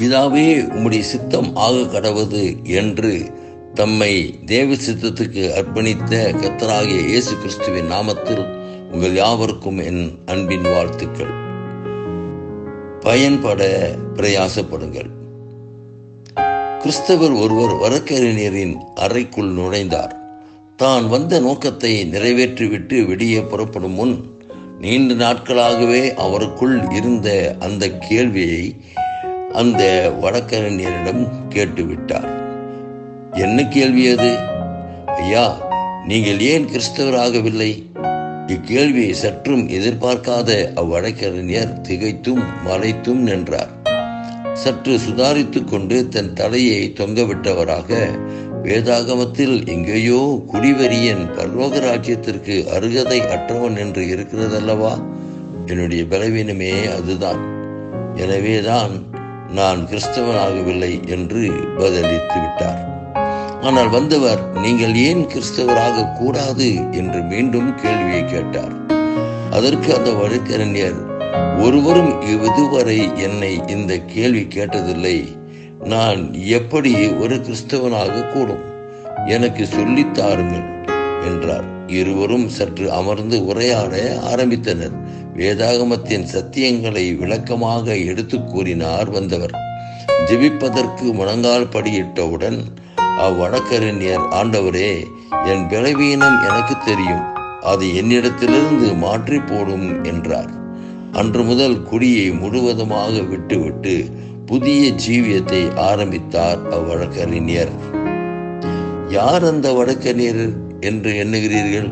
பிதாவே உம்முடைய சித்தம் ஆக கடவுது என்று தம்மை தேவ சித்தத்துக்கு அர்ப்பணித்த கத்தராகிய இயேசு கிறிஸ்துவின் நாமத்தில் உங்கள் யாவருக்கும் என் அன்பின் வாழ்த்துக்கள். பயன்பட பிரயாசப்படுங்கள். கிறிஸ்தவர் ஒருவர் வழக்கறிஞரின் அறைக்குள் நுழைந்தார். தான் வந்த நோக்கத்தை நிறைவேற்றிவிட்டு வெளியே புறப்படும் முன் நீண்ட நாட்களாகவே அவருக்குள் இருந்த அந்த கேள்வியை அந்த வழக்கறிஞரிடம் கேட்டுவிட்டார். என்ன கேள்வி அது? ஐயா நீங்கள் ஏன் கிறிஸ்தவராகவில்லை? இக்கேள்வியை சற்றும் எதிர்பார்க்காத அவ்வழக்கறிஞர் திகைத்தும் மலைத்தும் நின்றார். சற்று சுதாரித்துக் கொண்டு தன் தலையை தொங்கவிட்டவராக வேதாகமத்தில் எங்கேயோ குடிவரியன் பரலோக ராஜ்யத்திற்கு அருகதை அற்றவன் என்று இருக்கிறதல்லவா? என்னுடைய பலவீனமே அதுதான். எனவேதான் நான் கிறிஸ்தவனாகவில்லை என்று பதிலளித்து விட்டார். ஆனால் வந்தவர் நீங்கள் ஏன் கிறிஸ்தவராக கூடாது என்று மீண்டும் கேள்வியை கேட்டார். அதற்கு அந்த வழக்கறிஞர் ஒருவரும் இதுவரை என்னை இந்த கேள்வி கேட்டதில்லை. நான் எப்படி ஒரு கிறிஸ்தவனாக கூடும்? எனக்கு சொல்லித் தாருங்கள். என்றார். இருவரும் சற்று அமர்ந்து உரையாட ஆரம்பித்தனர். வேதாகமத்தின் சத்தியங்களை விளக்கமாக எடுத்து கூறினார் வந்தவர். ஜெபிப்பதற்கு முழங்கால் படியிட்டவுடன் அவ்வழக்கறிஞர் ஆண்டவரே என் பலவீனம் எனக்கு தெரியும். அது என்னிடத்திலிருந்து மாற்றி போடும் என்றார். அன்று முதல் குடியை முழுவதுமாக விட்டுவிட்டு புதிய ஜீவியத்தை ஆரம்பித்தார் அவ்வழக்கறிஞர். யார் அந்த வழக்கறிஞர்? என்று எண்ணுகிறீர்கள்.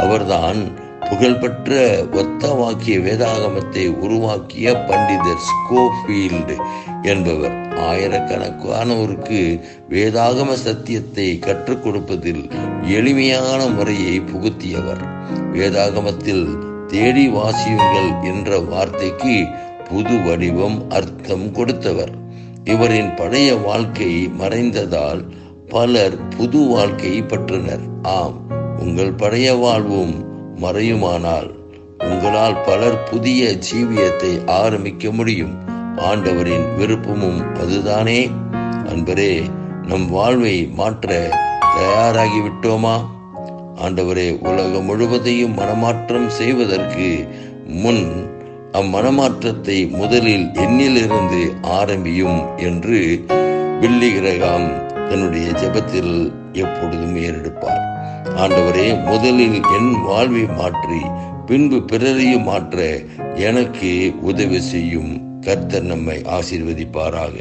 அவர்தான் புகழ்பெற்ற ஒத்தவாக்கிய வேதாகமத்தை உருவாக்கிய பண்டிதர் ஸ்கோஃபீல்டு என்பவர். ஆயிரக்கணக்கானோருக்கு வேதாகம சத்தியத்தை கற்றுக் கொடுப்பதில் எளிமையான முறையை புகுத்தியவர். வேதாகமத்தில் தேடி வாசியுங்கள் என்ற வார்த்தைக்கு புது வடிவம் அர்த்தம் கொடுத்தவர். இவரின் பழைய வாழ்க்கை மறைந்ததால் பலர் புது வாழ்க்கையை பெற்றனர். ஆம் உங்கள் பழைய வாழ்வும் மறையுமானால் உங்களால் பலர் புதிய ஜீவியத்தை ஆரம்பிக்க முடியும். ஆண்டவரின் விருப்பமும் அதுதானே. அன்பரே நம் வாழ்வை மாற்ற தயாராகிவிட்டோமா? ஆண்டவரே உலகம் முழுவதையும் மனமாற்றம் செய்வதற்கு முன் அம்மனமாற்றத்தை முதலில் என்னிலிருந்து ஆரம்பியும் என்று வில்லிகிரகம் தன்னுடைய ஜெபத்தில் எப்பொழுதும் ஏறெடுப்பார். ஆண்டவரே முதலில் என் வாழ்வை மாற்றி பின்பு பிறரையும் மாற்ற எனக்கு உதவி செய்யும் கர்த்தர் நம்மை ஆசீர்வதிப்பாராக.